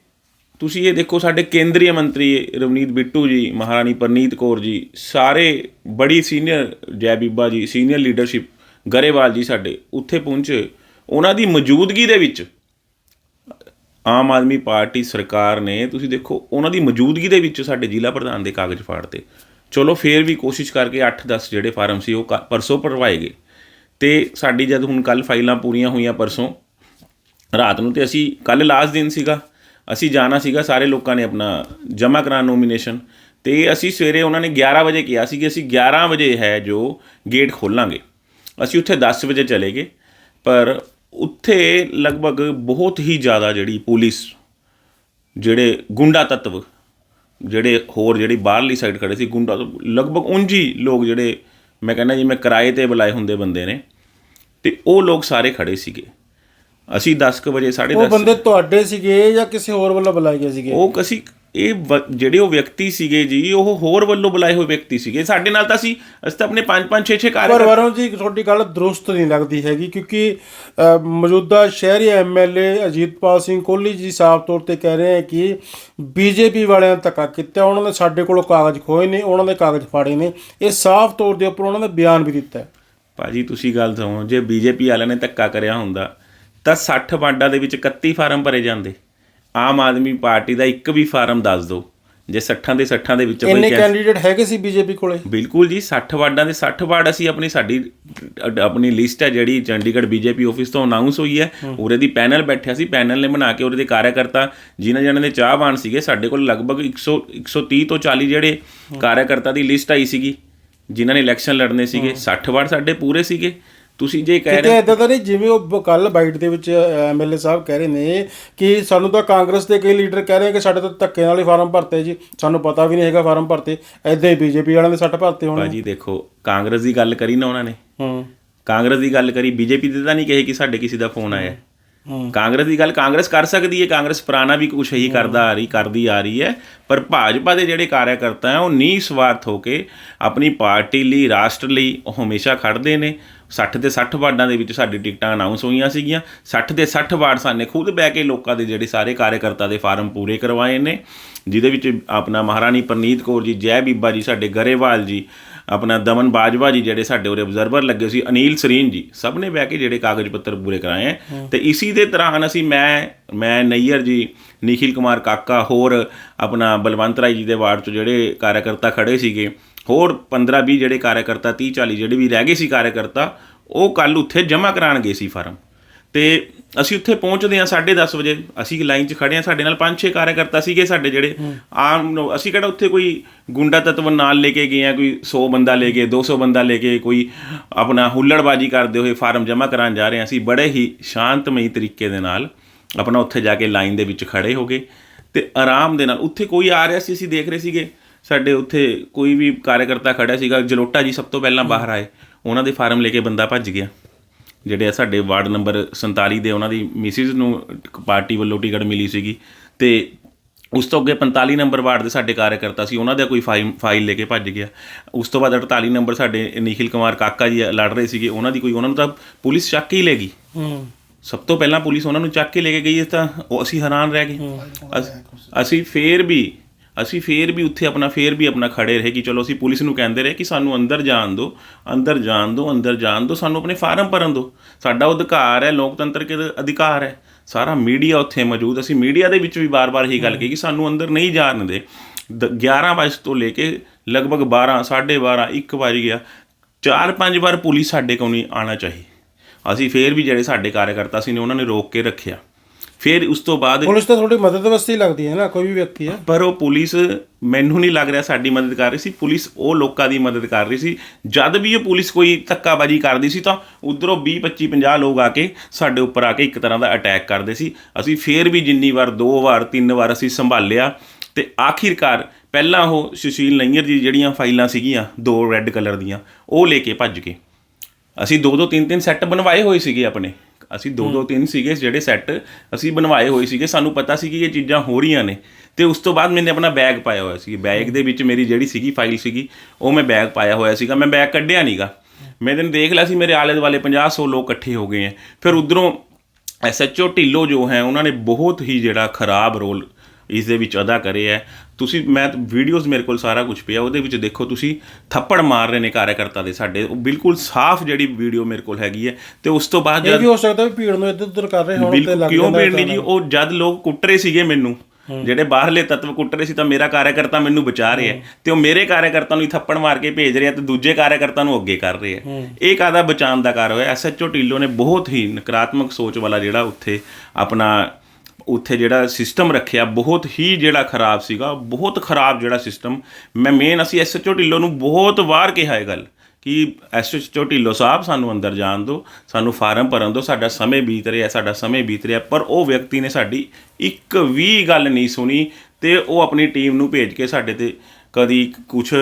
[SPEAKER 3] ਤੁਸੀਂ ਇਹ ਦੇਖੋ ਸਾਡੇ ਕੇਂਦਰੀ ਮੰਤਰੀ ਰਵਨੀਤ ਬਿੱਟੂ ਜੀ, ਮਹਾਰਾਣੀ ਪਰਨੀਤ ਕੌਰ ਜੀ, ਸਾਰੇ ਬੜੀ ਸੀਨੀਅਰ ਜੈ ਬੀਬਾ ਜੀ, ਸੀਨੀਅਰ ਲੀਡਰਸ਼ਿਪ ਗਰੇਵਾਲ ਜੀ ਸਾਡੇ ਉੱਥੇ ਪਹੁੰਚੇ। ਉਹਨਾਂ ਦੀ ਮੌਜੂਦਗੀ ਦੇ ਵਿੱਚ ਆਮ ਆਦਮੀ ਪਾਰਟੀ ਸਰਕਾਰ ਨੇ, ਤੁਸੀਂ ਦੇਖੋ, ਉਹਨਾਂ ਦੀ ਮੌਜੂਦਗੀ ਦੇ ਵਿੱਚ ਸਾਡੇ ਜ਼ਿਲ੍ਹਾ ਪ੍ਰਧਾਨ ਦੇ ਕਾਗਜ਼ ਫਾੜਤੇ। ਚਲੋ, ਫੇਰ ਵੀ ਕੋਸ਼ਿਸ਼ ਕਰਕੇ 8-10 ਜਿਹੜੇ ਫਾਰਮ ਸੀ, ਉਹ ਕ- ਪਰਸੋਂ ਭਰਵਾਏ ਗਏ। ਤੇ ਸਾਡੀ ਜਦ ਹੁਣ ਕੱਲ ਫਾਈਲਾਂ ਪੂਰੀਆਂ ਹੋਈਆਂ ਪਰਸੋਂ, ਰਾਤ ਨੂੰ ਤੇ ਅਸੀਂ ਕੱਲ ਲਾਸਟ ਦਿਨ ਸੀਗਾ, ਅਸੀਂ ਜਾਣਾ ਸੀਗਾ, ਸਾਰੇ ਲੋਕਾਂ ਨੇ ਆਪਣਾ ਜਮ੍ਹਾਂ ਕਰਾਉਣ ਨੋਮੀਨੇਸ਼ਨ ਤੇ ਅਸੀਂ ਸਵੇਰੇ ਉਹਨਾਂ ਨੇ 11 ਵਜੇ ਕਿਹਾ ਸੀ ਕਿ ਅਸੀਂ 11 ਵਜੇ ਹੈ ਜੋ ਗੇਟ ਖੋਲਾਂਗੇ। ਅਸੀਂ ਉੱਥੇ 10 ਵਜੇ ਚਲੇ ਗਏ, ਪਰ ਉੱਥੇ ਲਗਭਗ ਬਹੁਤ ਹੀ ਜ਼ਿਆਦਾ ਜਿਹੜੀ ਪੁਲਿਸ ਜਿਹੜੇ ਗੁੰਡਾ ਤੱਤਵ ਜਿਹੜੇ ਹੋਰ ਜਿਹੜੀ ਬਾਹਰਲੀ ਸਾਈਡ ਖੜੇ ਸੀ ਗੁੰਡਾ ਲਗਭਗ ਉਂਝ ਲੋਕ ਜਿਹੜੇ ਮੈਂ ਕਹਿੰਦਾ ਜਿਵੇਂ ਕਿਰਾਏ ਤੇ ਬੁਲਾਏ ਹੁੰਦੇ ਬੰਦੇ ਨੇ ਤੇ ਉਹ ਲੋਕ ਸਾਰੇ ਖੜੇ ਸੀਗੇ। ਅਸੀਂ 10 ਕੁ ਵਜੇ 10:30
[SPEAKER 1] ਉਹ ਬੰਦੇ ਤੁਹਾਡੇ ਸੀਗੇ ਜਾਂ ਕਿਸੇ ਹੋਰ ਵੱਲੋਂ ਬੁਲਾਏ ਗਏ ਸੀਗੇ?
[SPEAKER 3] ਉਹ ਅਸੀਂ ਇਹ ਜਿਹੜੇ ਉਹ ਵਿਅਕਤੀ ਸੀਗੇ ਜੀ ਉਹ ਹੋਰ ਵੱਲੋਂ ਬੁਲਾਏ ਹੋਏ ਵਿਅਕਤੀ ਸੀਗੇ। ਸਾਡੇ ਨਾਲ ਤਾਂ ਅਸੀਂ ਅਸੀਂ ਤਾਂ ਆਪਣੇ 5 5 6 6
[SPEAKER 1] ਪਰ
[SPEAKER 3] ਕਾਰਜ
[SPEAKER 1] ਵਰੋਂ ਜੀ ਤੁਹਾਡੀ ਗੱਲ ਦਰੁਸਤ ਨਹੀਂ ਲੱਗਦੀ ਹੈਗੀ ਕਿਉਂਕਿ ਮੌਜੂਦਾ ਸ਼ਹਿਰੀ ਐਮਐਲਏ ਅਜੀਤਪਾਲ ਸਿੰਘ ਕੋਹਲੀ ਜੀ ਸਾਫ਼ ਤੌਰ ਤੇ ਕਹਿ ਰਹੇ ਹੈ ਕਿ ਬੀਜੇਪੀ ਵਾਲਿਆਂ ਨੇ ਧੱਕਾ ਕੀਤਾ ਉਹਨਾਂ ਨੇ ਸਾਡੇ ਕੋਲੋਂ ਕਾਗਜ਼ ਖੋਏ ਨੇ ਉਹਨਾਂ ਦੇ ਕਾਗਜ਼ ਫਾੜੇ ਨੇ। ਇਹ ਸਾਫ਼ ਤੌਰ ਦੇ ਉੱਪਰ ਉਹਨਾਂ ਨੇ ਬਿਆਨ ਵੀ ਦਿੱਤਾ ਹੈ।
[SPEAKER 3] ਭਾਜੀ ਤੁਸੀਂ ਗੱਲ ਸੁਣੋ ਜੇ ਬੀਜੇਪੀ ਵਾਲਿਆਂ ਨੇ ਧੱਕਾ ਕਰਿਆ ਹੁੰਦਾ ਤਾਂ 60 ਵਾਰਡਾਂ ਦੇ ਵਿੱਚ 31 ਫਾਰਮ ਭਰੇ ਜਾਂਦੇ। ਆਮ ਆਦਮੀ ਪਾਰਟੀ ਦਾ ਇੱਕ ਵੀ ਫਾਰਮ ਦੱਸ ਦਿਓ ਜੇ 60 ਦੇ 60 ਦੇ ਵਿੱਚ ਕੋਈ
[SPEAKER 1] ਇੰਨੇ ਕੈਂਡੀਡੇਟ ਹੈਗੇ ਸੀ ਬੀਜੇਪੀ ਕੋਲੇ?
[SPEAKER 3] ਬਿਲਕੁਲ ਜੀ 60 ਵਾਰਡਾਂ ਦੇ 60 ਵਾਰਡ ਅਸੀਂ ਆਪਣੀ ਸਾਡੀ ਆਪਣੀ ਲਿਸਟ ਹੈ ਜਿਹੜੀ ਚੰਡੀਗੜ੍ਹ ਬੀਜੇਪੀ ਆਫਿਸ ਤੋਂ ਅਨਾਉਂਸ ਹੋਈ ਹੈ। ਉਰੇ ਦੀ ਪੈਨਲ ਬੈਠਿਆ ਸੀ ਪੈਨਲ ਨੇ ਬਣਾ ਕੇ ਉਹਦੇ ਦੇ ਕਾਰਜਕਰਤਾ ਜਿਨ੍ਹਾਂ ਜਿਹਨਾਂ ਦੇ ਚਾਹਵਾਨ ਸੀਗੇ ਸਾਡੇ ਕੋਲ ਲਗਭਗ 100 130 ਤੋਂ 40 ਜਿਹੜੇ ਕਾਰਜਕਰਤਾ ਦੀ ਲਿਸਟ ਆਈ ਸੀਗੀ ਜਿਨ੍ਹਾਂ ਨੇ ਇਲੈਕਸ਼ਨ ਲੜਨੇ ਸੀਗੇ। 60 ਵਾਰਡ ਸਾਡੇ ਪੂਰੇ ਸੀਗੇ। ਤੁਸੀਂ ਜੇ ਕਹਿ ਰਹੇ
[SPEAKER 1] ਇਦਾਂ ਤਾਂ ਨਹੀਂ ਜਿਵੇਂ ਉਹ ਕੱਲ ਬਾਈਟ ਦੇ ਵਿੱਚ ਐਮਐਲਏ ਸਾਹਿਬ ਕਹਿ ਰਹੇ ਨੇ ਕਿ ਸਾਨੂੰ ਤਾਂ ਕਾਂਗਰਸ ਦੇ ਕਈ ਲੀਡਰ ਕਹਿ ਰਹੇ ਕਿ ਸਾਡੇ ਤਾਂ ਧੱਕੇ ਨਾਲ ਹੀ ਫਾਰਮ ਭਰਤੇ ਜੀ। ਸਾਨੂੰ ਪਤਾ ਵੀ ਨਹੀਂ ਹੈਗਾ ਫਾਰਮ ਭਰਤੇ। ਐਦਾਂ ਹੀ ਬੀਜੇਪੀ ਵਾਲਿਆਂ ਦੇ ਸੱਟ ਭਰਤੇ ਹੋਣੇ
[SPEAKER 3] ਭਾਜੀ ਦੇਖੋ ਕਾਂਗਰਸ ਦੀ ਗੱਲ ਕਰੀ ਨਾ ਉਹਨਾਂ ਨੇ।
[SPEAKER 1] ਹੂੰ।
[SPEAKER 3] ਕਾਂਗਰਸ ਦੀ ਗੱਲ ਕਰੀ ਬੀਜੇਪੀ ਦੇ ਤਾਂ ਨਹੀਂ ਕਹੇ ਕਿ ਸਾਡੇ ਕਿਸੇ ਦਾ ਫੋਨ ਆਇਆ। ਕਾਂਗਰਸ ਦੀ ਗੱਲ ਕਾਂਗਰਸ ਕਰ ਸਕਦੀ ਹੈ ਕਾਂਗਰਸ ਪੁਰਾਣਾ ਵੀ ਕੁਛ ਹੀ ਕਰਦਾ ਆ ਰਹੀ ਕਰਦੀ ਆ ਰਹੀ ਹੈ। ਪਰ ਭਾਜਪਾ ਦੇ ਜਿਹੜੇ ਕਾਰਜਕਰਤਾ ਹੈ ਉਹ ਨੀ ਸਵਾਰਥ ਹੋ ਕੇ ਆਪਣੀ ਪਾਰਟੀ ਲਈ ਰਾਸ਼ਟਰ ਲਈ ਉਹ ਹਮੇਸ਼ਾ ਖੜਦੇ ਨੇ। 60 ਦੇ 60 ਵਾਰਡਾਂ ਦੇ ਵਿੱਚ ਸਾਡੀ ਟਿਕਟਾਂ ਅਨਾਉਂਸ ਹੋਈਆਂ ਸੀਗੀਆਂ। 60 ਦੇ 60 ਵਾਰਡ ਸਾਨੇ ਖੁਦ ਬਹਿ ਕੇ ਲੋਕਾਂ ਦੇ ਜਿਹੜੇ ਸਾਰੇ ਕਾਰਜਕਰਤਾ ਦੇ ਫਾਰਮ ਪੂਰੇ ਕਰਵਾਏ ਨੇ। ਜਿਹਦੇ ਵਿੱਚ ਆਪਣਾ ਮਹਾਰਾਣੀ ਪਰਨੀਤ ਕੌਰ ਜੀ ਜੈ ਬੀਬਾ ਜੀ ਸਾਡੇ ਗਰੇਵਾਲ ਜੀ ਆਪਣਾ ਦਮਨ ਬਾਜਵਾ ਜੀ ਜਿਹੜੇ ਸਾਡੇ ਉਰੇ ਅਬਜ਼ਰਵਰ ਲੱਗੇ ਸੀ ਅਨੀਲ ਸਰੀਨ ਜੀ ਸਭ ਨੇ ਬਹਿ ਕੇ ਜਿਹੜੇ ਕਾਗਜ਼ ਪੱਤਰ ਪੂਰੇ ਕਰਾਏ ਹੈ। ਤੇ ਇਸੀ ਦੇ ਦੌਰਾਨ ਅਸੀਂ ਮੈਂ ਮੈਂ ਨਈਅਰ ਜੀ ਨਿਖਿਲ ਕੁਮਾਰ ਕਾਕਾ ਹੋਰ ਆਪਣਾ ਬਲਵੰਤ ਰਾਏ ਜੀ ਦੇ ਵਾਰਡ 'ਚ ਜਿਹੜੇ ਕਾਰਜਕਰਤਾ ਖੜੇ ਸੀਗੇ ਹੋਰ 15 20 ਜਿਹੜੇ ਕਾਰਜਕਰਤਾ 30 40 ਜਿਹੜੇ ਵੀ ਰਹਿ ਗਏ ਸੀ ਕਾਰਜਕਰਤਾ ਉਹ ਕੱਲ ਉੱਥੇ ਜਮ੍ਹਾਂ ਕਰਾਉਣ ਗਏ ਸੀ ਫਾਰਮ। ਤੇ ਅਸੀਂ ਉੱਥੇ ਪਹੁੰਚਦੇ ਹਾਂ 10:30 ਵਜੇ। ਅਸੀਂ ਲਾਈਨ 'ਚ ਖੜੇ ਹਾਂ ਸਾਡੇ ਨਾਲ 5-6 ਕਾਰਜਕਰਤਾ ਸੀਗੇ ਸਾਡੇ ਜਿਹੜੇ। ਆਮ ਅਸੀਂ ਕਿਹੜਾ ਉੱਥੇ ਕੋਈ ਗੁੰਡਾ ਤੱਤਵ ਨਾਲ ਲੈ ਕੇ ਗਏ ਆ ਕੋਈ 100 ਬੰਦਾ ਲੈ ਕੇ 200 ਬੰਦਾ ਲੈ ਕੇ ਕੋਈ ਆਪਣਾ ਹੁੱਲੜਬਾਜੀ ਕਰਦੇ ਹੋਏ ਫਾਰਮ ਜਮ੍ਹਾਂ ਕਰਾਉਣ ਜਾ ਰਹੇ ਹਾਂ। ਅਸੀਂ ਬੜੇ ਹੀ ਸ਼ਾਂਤਮਈ ਤਰੀਕੇ ਦੇ ਨਾਲ ਆਪਣਾ ਉੱਥੇ ਜਾ ਕੇ ਲਾਈਨ ਦੇ ਵਿੱਚ ਖੜੇ ਹੋ ਗਏ। ਤੇ ਆਰਾਮ ਦੇ ਨਾਲ ਉੱਥੇ ਕੋਈ ਆ ਰਿਹਾ ਸੀ ਅਸੀਂ ਦੇਖ ਰਹੇ ਸੀਗੇ। ਸਾਡੇ ਉੱਥੇ ਕੋਈ ਵੀ ਕਾਰਜਕਰਤਾ ਖੜਿਆ ਸੀਗਾ ਜਲੋਟਾ ਜੀ ਸਭ ਤੋਂ ਪਹਿਲਾਂ ਬਾਹਰ ਆਏ। ਉਹਨਾਂ ਦੇ ਫਾਰਮ ਲੈ ਕੇ ਬੰਦਾ ਭੱਜ ਗਿਆ। ਜਿਹੜੇ ਆ ਸਾਡੇ ਵਾਰਡ ਨੰਬਰ 47 ਦੇ ਉਹਨਾਂ ਦੀ ਮਿਸਿਸ ਨੂੰ ਪਾਰਟੀ ਵੱਲੋਂ ਟਿਕਟ ਮਿਲੀ ਸੀਗੀ। ਤੇ ਉਸ ਤੋਂ ਅੱਗੇ 45 ਨੰਬਰ ਵਾਰਡ ਦੇ ਸਾਡੇ ਕਾਰਜਕਰਤਾ ਸੀ ਉਹਨਾਂ ਦਾ ਕੋਈ ਫਾਈਲ ਫਾਈਲ ਲੈ ਕੇ ਭੱਜ ਗਿਆ। ਉਸ ਤੋਂ ਬਾਅਦ 48 ਨੰਬਰ ਸਾਡੇ ਨਿਖਿਲ ਕੁਮਾਰ ਕਾਕਾ ਜੀ ਲੜ ਰਹੇ ਸੀਗੇ ਉਹਨਾਂ ਦੀ ਕੋਈ ਉਹਨਾਂ ਨੂੰ ਤਾਂ ਪੁਲਿਸ ਚੱਕ ਹੀ ਲੈ ਗਈ।
[SPEAKER 1] ਹੂੰ
[SPEAKER 3] ਸਭ ਤੋਂ ਪਹਿਲਾਂ ਪੁਲਿਸ ਉਹਨਾਂ ਨੂੰ ਚੱਕ ਕੇ ਲੈ ਕੇ ਗਈ ਤਾਂ ਉਹ ਅਸੀਂ ਹੈਰਾਨ ਰਹਿ ਗਏ। ਅਸੀਂ ਫੇਰ ਵੀ ਅਸੀਂ ਫੇਰ ਵੀ ਉੱਥੇ ਆਪਣਾ, ਫੇਰ ਵੀ ਆਪਣਾ ਖੜੇ ਰਹੇ ਕਿ ਚਲੋ ਅਸੀਂ ਪੁਲਿਸ ਨੂੰ ਕਹਿੰਦੇ ਰਹੇ ਕਿ ਸਾਨੂੰ ਅੰਦਰ ਜਾਣ ਦਿਓ, ਅੰਦਰ ਜਾਣ ਦਿਓ, ਅੰਦਰ ਜਾਣ ਦਿਓ, ਸਾਨੂੰ ਆਪਣੇ ਫਾਰਮ ਭਰਨ ਦਿਓ। ਸਾਡਾ ਉਹ ਅਧਿਕਾਰ ਹੈ, ਲੋਕਤੰਤਰ ਕੇ ਅਧਿਕਾਰ ਹੈ। ਸਾਰਾ ਮੀਡੀਆ ਉੱਥੇ ਮੌਜੂਦ ਅਸੀਂ ਮੀਡੀਆ ਦੇ ਵਿੱਚ ਵੀ ਬਾਰ-ਬਾਰ ਇਹੀ ਗੱਲ ਕਹੀ ਕਿ ਸਾਨੂੰ ਅੰਦਰ ਨਹੀਂ ਜਾਣ ਦੇ। ਦ- 11 ਵਜੇ ਤੋਂ ਲੈ ਕੇ ਲਗਭਗ 12 12:30 1 ਵਜ ਗਿਆ। ਚਾਰ ਪੰਜ ਵਾਰ ਪੁਲਿਸ ਸਾਡੇ ਕੋਲ ਨਹੀਂ ਆਣਾ ਚਾਹੀ। ਅਸੀਂ ਫੇਰ ਵੀ ਜਿਹੜੇ ਸਾਡੇ ਕਾਰਜਕਰਤਾ ਸੀ ਨੇ, ਉਹਨਾਂ ਨੇ ਰੋਕ ਕੇ ਰੱਖਿਆ। ਫਿਰ ਉਸ ਤੋਂ ਬਾਅਦ
[SPEAKER 1] ਪੁਲਿਸ ਤਾਂ ਤੁਹਾਡੀ ਮਦਦ ਵਾਸਤੇ ਹੀ ਲੱਗਦੀ ਹੈ ਨਾ ਕੋਈ ਵੀ ਵਿਅਕਤੀ ਹੈ।
[SPEAKER 3] ਪਰ ਉਹ ਪੁਲਿਸ ਮੈਨੂੰ ਨਹੀਂ ਲੱਗ ਰਿਹਾ ਸਾਡੀ ਮਦਦ ਕਰ ਰਹੀ ਸੀ। ਪੁਲਿਸ ਉਹ ਲੋਕਾਂ ਦੀ ਮਦਦ ਕਰ ਰਹੀ ਸੀ। ਜਦ ਵੀ ਉਹ ਪੁਲਿਸ ਕੋਈ ਧੱਕਾਬਾਜੀ ਕਰਦੀ ਸੀ ਤਾਂ ਉਧਰੋਂ 20 25 50 ਲੋਕ ਆ ਕੇ ਸਾਡੇ ਉੱਪਰ ਆ ਕੇ ਇੱਕ ਤਰ੍ਹਾਂ ਦਾ ਅਟੈਕ ਕਰਦੇ ਸੀ। ਅਸੀਂ ਫੇਰ ਵੀ ਜਿੰਨੀ ਵਾਰ ਦੋ ਵਾਰ ਤਿੰਨ ਵਾਰ ਅਸੀਂ ਸੰਭਾਲਿਆ ਤੇ ਆਖਿਰਕਾਰ ਪਹਿਲਾਂ ਉਹ ਸੁਸ਼ੀਲ ਨਈਅਰ ਜੀ ਜਿਹੜੀਆਂ ਫਾਈਲਾਂ ਸੀਗੀਆਂ ਦੋ ਰੈੱਡ ਕਲਰ ਦੀਆਂ ਉਹ ਲੈ ਕੇ ਭੱਜ ਗਏ। ਅਸੀਂ ਦੋ ਦੋ ਤਿੰਨ ਤਿੰਨ ਸੈੱਟ ਬਣਵਾਏ ਹੋਏ ਸੀਗੇ ਆਪਣੇ। ਅਸੀਂ ਦੋ ਦੋ ਤਿੰਨ ਸੀਗੇ ਜਿਹੜੇ ਸੈੱਟ ਅਸੀਂ ਬਣਵਾਏ ਹੋਏ ਸੀਗੇ। ਸਾਨੂੰ ਪਤਾ ਸੀ ਕਿ ਇਹ ਚੀਜ਼ਾਂ ਹੋ ਰਹੀਆਂ ਨੇ। ਤੇ ਉਸ ਤੋਂ ਬਾਅਦ ਮੈंने ਆਪਣਾ ਬੈਗ ਪਾਇਆ ਹੋਇਆ ਸੀ। ਬੈਗ ਦੇ ਵਿੱਚ ਮੇਰੀ ਜਿਹੜੀ ਸੀਗੀ ਫਾਈਲ ਸੀਗੀ ਉਹ ਮੈਂ ਬੈਗ ਪਾਇਆ ਹੋਇਆ ਸੀਗਾ। ਮੈਂ ਬੈਗ ਕੱਢਿਆ ਨਹੀਂਗਾ ਮੈਂ ਦਿਨ ਦੇਖ ਲਿਆ ਸੀ ਮੇਰੇ ਆਲੇ ਦੁਆਲੇ 50 100 ਲੋਕ ਇਕੱਠੇ ਹੋ ਗਏ ਹੈ ਫਿਰ ਉਧਰੋਂ ਐਸਐਚਓ ਢਿੱਲੋ ਜੋ ਹੈ ਉਹਨਾਂ ਨੇ ਬਹੁਤ ਹੀ ਜਿਹੜਾ ਖਰਾਬ ਰੋਲ ਇਸ ਦੇ ਵਿੱਚ ਅਦਾ ਕਰੇ ਹੈ। ਤੁਸੀਂ ਮੈਂ ਵੀਡੀਓਜ਼ ਮੇਰੇ ਕੋਲ ਸਾਰਾ ਕੁਝ ਪਿਆ ਉਹਦੇ ਵਿੱਚ ਦੇਖੋ ਤੁਸੀਂ ਥੱਪੜ ਮਾਰ ਰਹੇ ਨੇ ਕਾਰਜਕਰਤਾ ਦੇ ਸਾਡੇ। ਉਹ ਬਿਲਕੁਲ ਸਾਫ਼ ਜਿਹੜੀ ਵੀਡੀਓ ਮੇਰੇ ਕੋਲ ਹੈਗੀ ਹੈ ਤੇ ਉਸ ਤੋਂ ਬਾਅਦ
[SPEAKER 1] ਇਹ ਵੀ ਹੋ ਸਕਦਾ ਵੀ ਭੀੜ ਨੂੰ ਇੱਧਰ ਉੱਧਰ ਕਰ ਰਹੇ ਹੋਣ ਤੇ ਲੱਗ
[SPEAKER 3] ਕਿਉਂ ਭੀੜ ਨਹੀਂ ਜੀ। ਉਹ ਜਦ ਲੋਕ ਕੁੱਟ ਰਹੇ ਸੀਗੇ ਮੈਨੂੰ ਜਿਹੜੇ ਬਾਹਰਲੇ ਤੱਤਵ ਕੁੱਟ ਰਹੇ ਸੀ ਤਾਂ ਮੇਰਾ ਕਾਰਜਕਰਤਾ ਮੈਨੂੰ ਬਚਾ ਰਿਹਾ ਤੇ ਉਹ ਮੇਰੇ ਕਾਰਜਕਰਤਾ ਨੂੰ ਥੱਪੜ ਮਾਰ ਕੇ ਭੇਜ ਰਿਹਾ ਤੇ ਦੂਜੇ ਕਾਰਜਕਰਤਾ ਨੂੰ ਅੱਗੇ ਕਰ ਰਹੇ ਇਹ ਕਾਦਾ ਬਚਾਉਣ ਦਾ ਕਾਰ ਹੋਇਆ? ਐਸਐਚਓ ਢਿੱਲੋਂ ਨੇ ਬਹੁਤ ਹੀ ਨਕਾਰਾਤਮਕ ਸੋਚ ਵਾਲਾ ਜਿਹੜਾ ਉੱਥੇ ਆਪਣਾ ਉੱਥੇ ਜਿਹੜਾ ਸਿਸਟਮ ਰੱਖਿਆ, ਬਹੁਤ ਹੀ ਜਿਹੜਾ ਖਰਾਬ ਸੀਗਾ, ਬਹੁਤ ਖਰਾਬ ਜਿਹੜਾ ਸਿਸਟਮ ਮੈਂ ਮੇਨ ਅਸੀਂ ਐਸਐਚਓ ਢਿੱਲੋਂ ਨੂੰ ਬਹੁਤ ਵਾਰ ਕਿਹਾ ਇਹ ਗੱਲ, ਕਿ ਐਸਐਚਓ ਢਿੱਲੋਂ ਸਾਹਿਬ ਸਾਨੂੰ ਅੰਦਰ ਜਾਣ ਦਿਓ, ਸਾਨੂੰ ਫਾਰਮ ਭਰਨ ਦਿਓ, ਸਾਡਾ ਸਮੇਂ ਬੀਤ ਰਿਹਾ, ਸਾਡਾ ਸਮੇਂ ਬੀਤ ਰਿਹਾ, ਪਰ ਉਹ ਵਿਅਕਤੀ ਨੇ ਸਾਡੀ ਇੱਕ ਵੀ ਗੱਲ ਨਹੀਂ ਸੁਣੀ ਤੇ ਉਹ ਆਪਣੀ ਟੀਮ ਨੂੰ ਭੇਜ ਕੇ ਸਾਡੇ ਤੇ ਕਦੀ ਕੁਛ,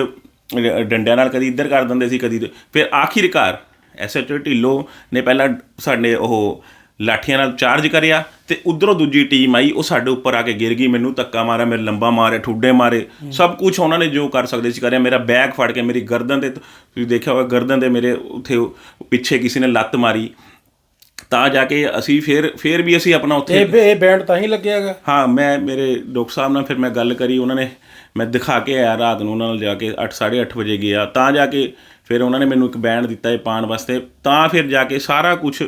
[SPEAKER 3] ਡੰਡਿਆਂ ਨਾਲ ਕਦੀ ਇੱਧਰ ਕਰ ਦਿੰਦੇ ਸੀ, ਕਦੀ ਫਿਰ ਆਖਿਰਕਾਰ ਐਸਐਚਓ ਢਿੱਲੋਂ ਨੇ ਪਹਿਲਾਂ ਸਾਡੇ ਉਹ ਲਾਠੀਆਂ ਨਾਲ ਚਾਰਜ ਕਰਿਆ ਤੇ ਉਧਰੋਂ ਦੂਜੀ ਟੀਮ ਆਈ ਉਹ ਸਾਡੇ ਉੱਪਰ ਆ ਕੇ ਗਿਰ ਗਈ ਮੈਨੂੰ ਧੱਕਾ ਮਾਰਿਆ ਮੇਰੇ ਲੰਬਾ ਮਾਰੇ ਠੁੱਡੇ ਮਾਰੇ ਸਭ ਕੁਝ ਉਹਨਾਂ ਨੇ ਜੋ ਕਰ ਸਕਦੇ ਸੀ ਕਰਿਆ ਮੇਰਾ ਬੈਗ ਫੜ ਕੇ ਮੇਰੀ ਗਰਦਨ ਤੇ ਤੁਸੀਂ ਦੇਖਿਆ ਹੋਵੇ ਗਰਦਨ ਦੇ ਮੇਰੇ ਉੱਥੇ ਪਿੱਛੇ ਕਿਸੇ ਨੇ ਲੱਤ ਮਾਰੀ। ਤਾਂ ਜਾ ਕੇ ਅਸੀਂ ਫਿਰ ਫਿਰ ਵੀ ਅਸੀਂ ਆਪਣਾ ਉੱਥੇ
[SPEAKER 1] ਇਹ ਇਹ ਬੈਂਡ ਤਾਂ ਹੀ ਲੱਗਿਆ ਹੈਗਾ।
[SPEAKER 3] ਹਾਂ ਮੈਂ ਮੇਰੇ ਡਾਕਟਰ ਸਾਹਿਬ ਨਾਲ ਫਿਰ ਮੈਂ ਗੱਲ ਕਰੀ ਉਹਨਾਂ ਨੇ ਮੈਂ ਦਿਖਾ ਕੇ ਆਇਆ ਰਾਤ ਨੂੰ ਉਹਨਾਂ ਨਾਲ ਜਾ ਕੇ 8 8:30 ਵਜੇ ਗਿਆ। ਤਾਂ ਜਾ ਕੇ ਫਿਰ ਉਹਨਾਂ ਨੇ ਮੈਨੂੰ ਇੱਕ ਬੈਂਡ ਦਿੱਤਾ ਇਹ ਪਾਣ ਵਾਸਤੇ। ਤਾਂ ਫਿਰ ਜਾ ਕੇ ਸਾਰਾ ਕੁਝ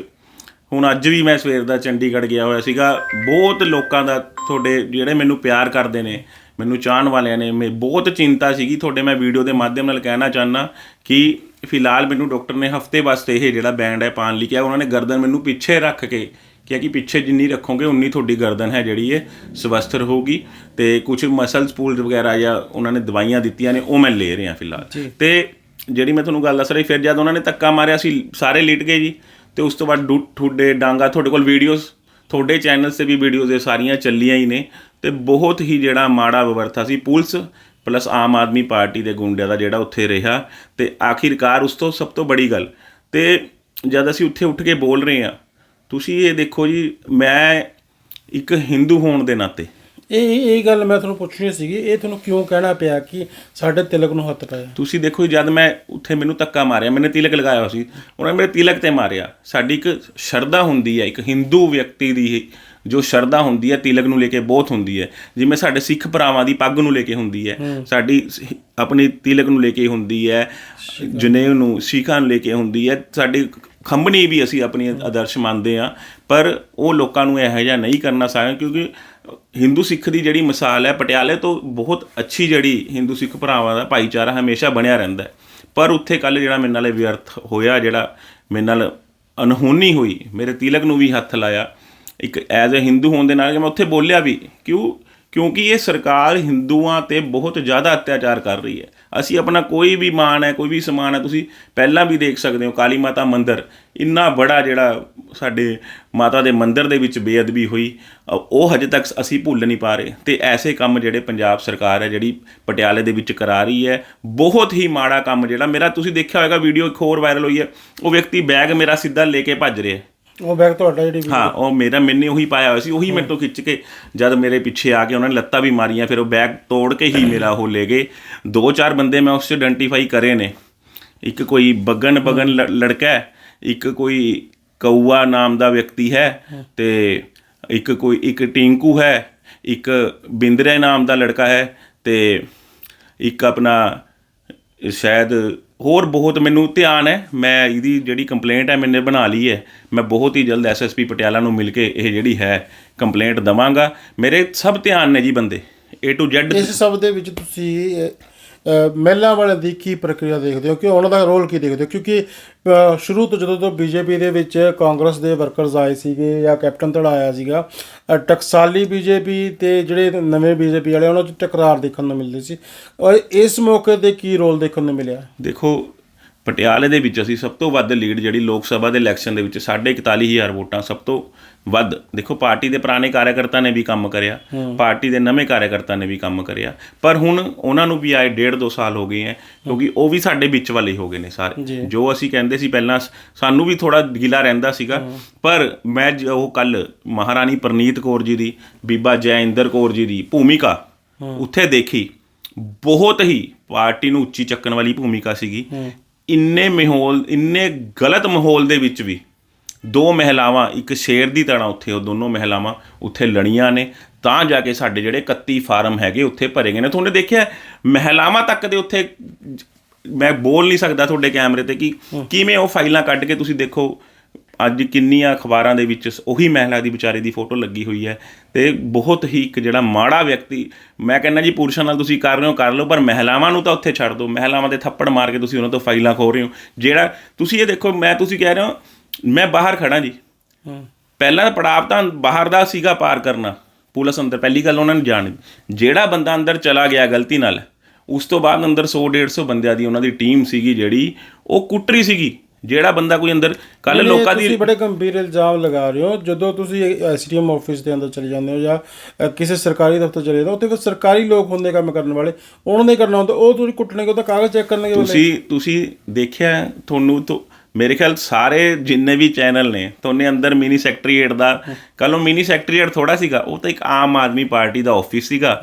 [SPEAKER 3] ਹੁਣ ਅੱਜ ਵੀ ਮੈਂ ਸਵੇਰ ਦਾ ਚੰਡੀਗੜ੍ਹ ਗਿਆ ਹੋਇਆ ਸੀਗਾ। ਬਹੁਤ ਲੋਕਾਂ ਦਾ ਤੁਹਾਡੇ ਜਿਹੜੇ ਮੈਨੂੰ ਪਿਆਰ ਕਰਦੇ ਨੇ ਮੈਨੂੰ ਚਾਹਣ ਵਾਲਿਆਂ ਨੇ ਮੈਂ ਬਹੁਤ ਚਿੰਤਾ ਸੀਗੀ। ਤੁਹਾਡੇ ਮੈਂ ਵੀਡੀਓ ਦੇ ਮਾਧਿਅਮ ਨਾਲ ਕਹਿਣਾ ਚਾਹਨਾ ਕਿ ਫਿਲਹਾਲ ਮੈਨੂੰ ਡਾਕਟਰ ਨੇ ਹਫ਼ਤੇ ਵਾਸਤੇ ਇਹ ਜਿਹੜਾ ਬੈਂਡ ਹੈ ਪਾਣ ਲਈ ਕਿਹਾ। ਉਹਨਾਂ ਨੇ ਗਰਦਨ ਮੈਨੂੰ ਪਿੱਛੇ ਰੱਖ ਕੇ ਕਿਹਾ ਕਿ ਪਿੱਛੇ ਜਿੰਨੀ ਰੱਖੋਗੇ ਉਨੀ ਤੁਹਾਡੀ ਗਰਦਨ ਹੈ ਜਿਹੜੀ ਹੈ ਸਵਸਥ ਰਹੂਗੀ। ਤੇ ਕੁਝ ਮਸਲਸ ਪੂਲ ਵਗੈਰਾ ਜਾਂ ਉਹਨਾਂ ਨੇ ਦਵਾਈਆਂ ਦਿੱਤੀਆਂ ਨੇ ਉਹ ਮੈਂ ਲੈ ਰਿਹਾ ਫਿਲਹਾਲ। ਤੇ ਜਿਹੜੀ ਮੈਂ ਤੁਹਾਨੂੰ ਗੱਲ ਦੱਸ ਰਹੀ ਫਿਰ ਜਦ ਉਹਨਾਂ ਨੇ ਧੱਕਾ ਮਾਰਿਆ ਸੀ ਸਾਰੇ ਲਿਟ ਗਏ ਜੀ। ਤੇ ਉਸ ਤੋਂ ਬਾਅਦ ਡੂ- ਠੁੱਡੇ ਡਾਂਗਾ ਤੁਹਾਡੇ ਕੋਲ ਵੀਡੀਓਜ਼ ਤੁਹਾਡੇ ਚੈਨਲ ਤੇ ਵੀ ਵੀਡੀਓਜ਼ ਇਹ ਸਾਰੀਆਂ ਚੱਲੀਆਂ ਹੀ ਨੇ ਤੇ ਬਹੁਤ ਹੀ ਜਿਹੜਾ ਮਾੜਾ ਵਿਵਰਥਾ ਸੀ police plus Aam Aadmi party ਦੇ ਗੁੰਡਿਆਂ ਦਾ ਜਿਹੜਾ ਉੱਥੇ ਰਿਹਾ ਤੇ ਆਖਿਰਕਾਰ ਉਸ ਤੋਂ ਸਭ ਤੋਂ ਬੜੀ ਗੱਲ ਤੇ ਜਦ ਅਸੀਂ ਉੱਥੇ ਉੱਠ ਕੇ ਬੋਲ ਰਹੇ ਹਾਂ, ਤੁਸੀਂ ਇਹ ਦੇਖੋ ਜੀ, ਮੈਂ ਇੱਕ ਹਿੰਦੂ ਹੋਣ ਦੇ ਨਾਤੇ
[SPEAKER 1] ਇਹ ਇਹ ਗੱਲ ਮੈਂ ਤੁਹਾਨੂੰ ਪੁੱਛਣੀ ਸੀਗੀ ਇਹ ਤੁਹਾਨੂੰ ਕਿਉਂ ਕਹਿਣਾ ਪਿਆ ਕਿ ਸਾਡੇ ਤਿਲਕ ਨੂੰ ਹੱਥ ਪਾਇਆ?
[SPEAKER 3] ਤੁਸੀਂ ਦੇਖੋ ਜਦ ਮੈਂ ਉੱਥੇ ਮੈਨੂੰ ਧੱਕਾ ਮਾਰਿਆ ਮੈंने ਤਿਲਕ ਲਗਾਇਆ ਹੋਇਆ ਸੀ ਉਹਨਾਂ ਨੇ ਮੇਰੇ ਤਿਲਕ ਤੇ ਮਾਰਿਆ। ਸਾਡੀ ਇੱਕ ਸ਼ਰਧਾ ਹੁੰਦੀ ਹੈ ਇੱਕ ਹਿੰਦੂ ਵਿਅਕਤੀ ਦੀ ਜੋ ਸ਼ਰਧਾ ਹੁੰਦੀ ਹੈ ਤਿਲਕ ਨੂੰ ਲੈ ਕੇ ਬਹੁਤ ਹੁੰਦੀ ਹੈ। ਜਿਵੇਂ ਸਾਡੇ ਸਿੱਖ ਭਰਾਵਾਂ ਦੀ ਪੱਗ ਨੂੰ ਲੈ ਕੇ ਹੁੰਦੀ ਹੈ ਸਾਡੀ ਆਪਣੀ ਤਿਲਕ ਨੂੰ ਲੈ ਕੇ ਹੁੰਦੀ ਹੈ ਜਨੇਊ ਨੂੰ ਸਿੱਖਾਂ ਨੂੰ ਲੈ ਕੇ ਹੁੰਦੀ ਹੈ। ਸਾਡੀ ਖੰਭਣੀ ਵੀ ਅਸੀਂ ਆਪਣੀ ਆਦਰਸ਼ ਮੰਨਦੇ ਆ ਪਰ ਉਹ ਲੋਕਾਂ ਨੂੰ ਇਹੋ ਜਿਹਾ ਨਹੀਂ ਕਰਨਾ ਚਾਹੀਦਾ ਕਿਉਂਕਿ ਹਿੰਦੂ ਸਿੱਖ ਦੀ ਜਿਹੜੀ ਮਿਸਾਲ ਹੈ, ਪਟਿਆਲੇ ਤੋਂ ਬਹੁਤ ਅੱਛੀ ਜਿਹੜੀ ਹਿੰਦੂ ਸਿੱਖ ਭਰਾਵਾਂ ਦਾ ਭਾਈਚਾਰਾ ਹਮੇਸ਼ਾ ਬਣਿਆ ਰਹਿੰਦਾ ਹੈ। ਪਰ ਉੱਥੇ ਕੱਲ ਜਿਹੜਾ ਮੇਰੇ ਨਾਲ ਇਹ ਵਿਅਰਥ ਹੋਇਆ, ਜਿਹੜਾ ਮੇਰੇ ਨਾਲ ਅਨਹੋਨੀ ਹੋਈ, ਮੇਰੇ ਤਿਲਕ ਨੂੰ ਵੀ ਹੱਥ ਲਾਇਆ, ਇੱਕ ਐਜ਼ ਅ ਹਿੰਦੂ ਹੋਣ ਦੇ ਨਾਲ ਕਿ ਮੈਂ ਉੱਥੇ ਬੋਲਿਆ ਵੀ, ਕਿਉਂ? ਕਿਉਂਕਿ ਇਹ ਸਰਕਾਰ ਹਿੰਦੂਆਂ ਤੇ ਬਹੁਤ ਜ਼ਿਆਦਾ ਅਤਿਆਚਾਰ ਕਰ ਰਹੀ ਹੈ। ਅਸੀਂ ਆਪਣਾ ਕੋਈ ਵੀ ਮਾਣ ਹੈ, ਕੋਈ ਵੀ ਸਮਾਨ ਹੈ, ਤੁਸੀਂ ਪਹਿਲਾਂ ਵੀ ਦੇਖ ਸਕਦੇ ਹੋ, ਕਾਲੀ ਮਾਤਾ ਮੰਦਿਰ। ਇੰਨਾ ਬੜਾ ਜਿਹੜਾ ਸਾਡੇ ਮਾਤਾ ਦੇ ਮੰਦਿਰ ਦੇ ਵਿੱਚ ਬੇਅਦਬੀ ਹੋਈ ਉਹ ਹਜੇ ਤੱਕ ਅਸੀਂ ਭੁੱਲ ਨਹੀਂ ਪਾ ਰਹੇ। ਤੇ ਐਸੇ ਕੰਮ ਜਿਹੜੇ ਪੰਜਾਬ ਸਰਕਾਰ ਹੈ, ਜਿਹੜੀ ਪਟਿਆਲੇ ਦੇ ਵਿੱਚ ਕਰਾ ਰਹੀ ਹੈ, ਬਹੁਤ ਹੀ ਮਾੜਾ ਕੰਮ ਜਿਹੜਾ, ਮੇਰਾ ਤੁਸੀਂ ਦੇਖਿਆ ਹੋਵੇਗਾ ਵੀਡੀਓ ਇੱਕ ਹੋਰ ਵਾਇਰਲ ਹੋਈ ਹੈ, ਉਹ ਵਿਅਕਤੀ ਬੈਗ ਮੇਰਾ ਸਿੱਧਾ ਲੈ ਕੇ ਭੱਜ ਰਿਹਾ
[SPEAKER 1] ਉਹ ਬੈਗ ਤੁਹਾਡਾ ਜਿਹੜੀ
[SPEAKER 3] ਹਾਂ, ਉਹ ਮੇਰਾ ਮੈਨੇ ਉਹੀ ਪਾਇਆ ਹੋਇਆ ਸੀ, ਉਹੀ ਮੇਰੇ ਤੋਂ ਖਿੱਚ ਕੇ ਜਦ ਮੇਰੇ ਪਿੱਛੇ ਆ ਕੇ ਉਹਨਾਂ ਨੇ ਲੱਤਾਂ ਵੀ ਮਾਰੀਆਂ, ਫਿਰ ਉਹ ਬੈਗ ਤੋੜ ਕੇ ਹੀ ਮੇਰਾ ਉਹ ਲੈ ਗਏ। ਦੋ ਚਾਰ ਬੰਦੇ ਮੈਂ ਉਸ 'ਚ ਆਇਡੈਂਟੀਫਾਈ ਕਰੇ ਨੇ। ਇੱਕ ਕੋਈ ਬਗਨ ਬਗਨ ਲ- ਲੜਕਾ ਹੈ, ਇੱਕ ਕੋਈ ਕਊਆ ਨਾਮ ਦਾ ਵਿਅਕਤੀ ਹੈ ਤੇ ਇੱਕ ਕੋਈ, ਇੱਕ ਟਿੰਕੂ ਹੈ, ਇੱਕ ਬਿੰਦਰੇ ਨਾਮ ਦਾ ਲੜਕਾ ਹੈ ਤੇ ਇੱਕ ਆਪਣਾ ਸ਼ਾਇਦ ਹੋਰ ਬਹੁਤ ਮੈਨੂੰ ਧਿਆਨ ਹੈ ਮੈਂ ਇਹਦੀ ਜਿਹੜੀ ਕੰਪਲੇਂਟ ਹੈ ਮੈਨੇ ਬਣਾ ਲਈ ਹੈ। ਮੈਂ ਬਹੁਤ ਹੀ ਜਲਦ ਐਸਐਸਪੀ ਪਟਿਆਲਾ ਨੂੰ ਮਿਲ ਕੇ ਇਹ ਜਿਹੜੀ ਹੈ ਕੰਪਲੇਂਟ ਦਵਾਂਗਾ। ਮੇਰੇ ਸਭ ਧਿਆਨ ਨੇ ਜੀ ਬੰਦੇ A to Z
[SPEAKER 1] ਇਸ ਸਭ ਦੇ ਵਿੱਚ ਤੁਸੀਂ ਮਹਿਲਾ ਵਾਲਿਆਂ ਦੀ ਕੀ ਪ੍ਰਕਿਰਿਆ ਦੇਖਦੇ ਹੋ ਕਿ ਉਹਨਾਂ ਦਾ ਰੋਲ ਕੀ ਦੇਖਦੇ ਹੋ? ਕਿਉਂਕਿ ਸ਼ੁਰੂ ਤੋਂ ਜਦੋਂ ਤੋਂ ਬੀਜੇਪੀ ਦੇ ਵਿੱਚ ਕਾਂਗਰਸ ਦੇ ਵਰਕਰਸ ਆਏ ਸੀਗੇ ਜਾਂ ਕੈਪਟਨ ਧੜਾ ਆਇਆ ਸੀਗਾ ਅਹ, ਟਕਸਾਲੀ ਬੀਜੇਪੀ ਤੇ ਜਿਹੜੇ ਨਵੇਂ ਬੀਜੇਪੀ ਵਾਲੇ ਉਹਨਾਂ 'ਚ ਟਕਰਾਰ ਦੇਖਣ ਨੂੰ ਮਿਲਦੇ ਸੀ। ਔਰ ਇਸ ਮੌਕੇ ਤੇ ਕੀ ਰੋਲ ਦੇਖਣ ਨੂੰ ਮਿਲਿਆ?
[SPEAKER 3] ਦੇਖੋ ਪਟਿਆਲੇ ਦੇ ਵਿੱਚ ਅਸੀਂ ਸਭ ਤੋਂ ਵੱਧ ਲੀਡ ਜਿਹੜੀ ਲੋਕ ਸਭਾ ਦੇ ਇਲੈਕਸ਼ਨ ਦੇ ਵਿੱਚ 41500 ਵੋਟਾਂ ਸਭ ਤੋਂ ਵੱਧ। ਦੇਖੋ ਪਾਰਟੀ ਦੇ ਪੁਰਾਣੇ ਕਾਰਜਕਰਤਾ ਨੇ ਵੀ ਕੰਮ ਕਰਿਆ ਪਾਰਟੀ ਦੇ ਨਵੇਂ ਕਾਰਜਕਰਤਾ ਨੇ ਵੀ ਕੰਮ ਕਰਿਆ। ਪਰ ਹੁਣ ਉਹਨਾਂ ਨੂੰ ਵੀ ਆਏ ਡੇਢ ਦੋ ਸਾਲ ਹੋ ਗਏ ਹੈ ਕਿਉਂਕਿ ਉਹ ਵੀ ਸਾਡੇ ਵਿੱਚ ਵਾਲੇ ਹੋ ਗਏ ਨੇ ਸਾਰੇ। ਜੋ। ਅਸੀਂ ਕਹਿੰਦੇ ਸੀ ਪਹਿਲਾਂ ਸਾਨੂੰ ਵੀ ਥੋੜਾ ਗਿਲਾ ਰਹਿੰਦਾ ਸੀਗਾ। ਪਰ ਮੈਂ ਉਹ ਕੱਲ ਮਹਾਰਾਣੀ ਪ੍ਰਨੀਤ ਕੌਰ ਜੀ ਦੀ ਬੀਬਾ ਜੈਇੰਦਰ ਕੌਰ ਜੀ ਦੀ ਭੂਮਿਕਾ ਉੱਥੇ ਦੇਖੀ। ਬਹੁਤ ਹੀ ਪਾਰਟੀ ਨੂੰ ਉੱਚੀ ਚੱਕਣ ਵਾਲੀ ਭੂਮਿਕਾ ਸੀਗੀ। ਇੰਨੇ ਮਾਹੌਲ ਇੰਨੇ ਗਲਤ ਮਾਹੌਲ ਦੇ ਵਿੱਚ ਵੀ ਦੋ ਮਹਿਲਾਵਾਂ ਇੱਕ ਸ਼ੇਰ ਦੀ ਤਰ੍ਹਾਂ ਉੱਥੇ ਉਹ ਦੋਨੋਂ ਮਹਿਲਾਵਾਂ ਉੱਥੇ ਲੜੀਆਂ ਨੇ ਤਾਂ ਜਾ ਕੇ ਸਾਡੇ ਜਿਹੜੇ 31 ਫਾਰਮ ਹੈਗੇ ਉੱਥੇ ਭਰੇ ਗਏ ਨੇ। ਤੁਹਾਨੂੰ ਦੇਖਿਆ ਮਹਿਲਾਵਾਂ ਤੱਕ ਦੇ ਉੱਥੇ ਮੈਂ ਬੋਲ ਨਹੀਂ ਸਕਦਾ ਤੁਹਾਡੇ ਕੈਮਰੇ ਤੇ ਕਿ ਕਿਵੇਂ ਉਹ ਫਾਈਲਾਂ ਕੱਢ ਕੇ ਤੁਸੀਂ ਦੇਖੋ ਅੱਜ ਕਿੰਨੀਆਂ ਅਖਬਾਰਾਂ ਦੇ ਵਿੱਚ ਉਹੀ ਮਹਿਲਾ ਦੀ ਵਿਚਾਰੇ ਦੀ ਫੋਟੋ ਲੱਗੀ ਹੋਈ ਹੈ ਤੇ ਬਹੁਤ ਹੀ ਇੱਕ ਜਿਹੜਾ ਮਾੜਾ ਵਿਅਕਤੀ ਮੈਂ ਕਹਿੰਦਾ ਜੀ ਪੁਰਸ਼ਾਂ ਨਾਲ ਤੁਸੀਂ ਕਰ ਰਹੇ ਹੋ ਕਰ ਲਓ ਪਰ ਮਹਿਲਾਵਾਂ ਨੂੰ ਤਾਂ ਉੱਥੇ ਛੱਡ ਦਿਓ। ਮਹਿਲਾਵਾਂ ਦੇ ਥੱਪੜ ਮਾਰ ਕੇ ਤੁਸੀਂ ਉਹਨਾਂ ਤੋਂ ਫਾਈਲਾਂ ਖੋ ਰਹੇ ਹੋ। ਜਿਹੜਾ ਤੁਸੀਂ ਇਹ ਦੇਖੋ ਮੈਂ ਤੁਸੀਂ ਕਹਿ ਰਹੇ ਹੋ ਮੈਂ ਬਾਹਰ ਖੜਾ ਜੀ। ਪਹਿਲਾ ਪੜਾਅ ਤਾਂ ਬਾਹਰ ਦਾ ਸੀਗਾ ਪਾਰ ਕਰਨਾ ਪੁਲਿਸ ਅੰਦਰ ਪਹਿਲੀ ਗੱਲ ਉਹਨਾਂ ਨੇ ਜਾਣ ਜਿਹੜਾ ਬੰਦਾ ਅੰਦਰ ਚਲਾ ਗਿਆ ਗਲਤੀ ਨਾਲ ਉਸ ਤੋਂ ਬਾਅਦ ਅੰਦਰ 100 150 ਬੰਦਿਆਂ ਦੀ ਉਹਨਾਂ ਦੀ ਟੀਮ ਸੀਗੀ ਜਿਹੜੀ ਉਹ ਕੁੱਟਰੀ ਸੀਗੀ। ਜਿਹੜਾ ਬੰਦਾ ਕੋਈ ਅੰਦਰ ਕੱਲ ਲੋਕਾਂ
[SPEAKER 1] ਤੁਸੀਂ
[SPEAKER 3] ਦੀ
[SPEAKER 1] ਬੜੇ ਗੰਭੀਰ ਇਲਜ਼ਾਮ ਲਗਾ ਰਹੇ ਹੋ। ਜਦੋਂ ਤੁਸੀਂ ਐਸਡੀਐਮ ਆਫਿਸ ਦੇ ਅੰਦਰ ਚਲੇ ਜਾਂਦੇ ਹੋ ਜਾਂ ਕਿਸੇ ਸਰਕਾਰੀ ਦਫ਼ਤਰ ਚਲੇ ਜਾਂਦੇ ਹੋ ਉੱਥੇ ਫਿਰ ਸਰਕਾਰੀ ਲੋਕ ਹੁੰਦੇ ਕੰਮ ਕਰਨ ਵਾਲੇ ਉਹਨਾਂ ਨੇ ਕਰਨਾ ਹੁੰਦਾ ਉਹ ਤੁਸੀਂ ਕੁੱਟਣਗੇ ਉਹਦਾ ਕਾਗਜ਼ ਚੈੱਕ ਕਰਨਗੇ।
[SPEAKER 3] ਤੁਸੀਂ ਤੁਸੀਂ ਦੇਖਿਆ ਤੁਹਾਨੂੰ ਤੋਂ ਮੇਰੇ ਖਿਆਲ ਸਾਰੇ ਜਿੰਨੇ ਵੀ ਚੈਨਲ ਨੇ ਤੁਹਾਨੇ ਅੰਦਰ ਮਿਨੀ ਸੈਕਟਰੀਏਟ ਦਾ ਕੱਲ ਉਹ ਮਿਨੀ ਸੈਕਟਰੀਏਟ ਥੋੜਾ ਸੀਗਾ ਉਹ ਤਾਂ ਇੱਕ ਆਮ ਆਦਮੀ ਪਾਰਟੀ ਦਾ ਆਫਿਸ ਸੀਗਾ।